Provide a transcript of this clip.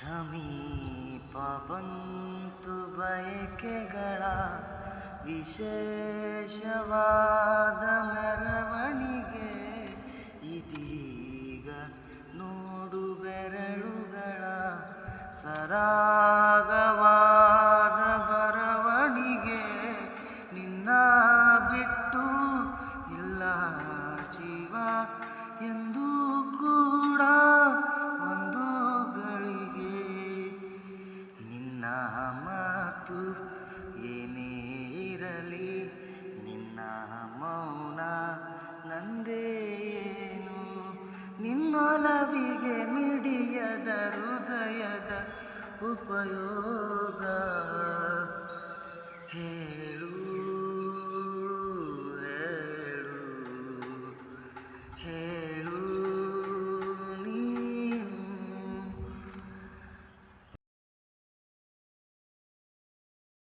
ಸಮೀಪ ಬಂತು ಬಯಕೆಗಳ ವಿಶೇಷವಾದ ಮೆರವಣಿಗೆ. ಇದೀಗ ನೋಡು ಬೆರಳುಗಳ ಸರಾಗವಾದ ಮಾತು ಏನೇ ಇರಲಿ ನಿನ್ನ ಮೌನ ನಂದೇನು ನಿನ್ನೊಲವಿಗೆ ಮಿಡಿಯದ ಹೃದಯದ ಉಪಯೋಗ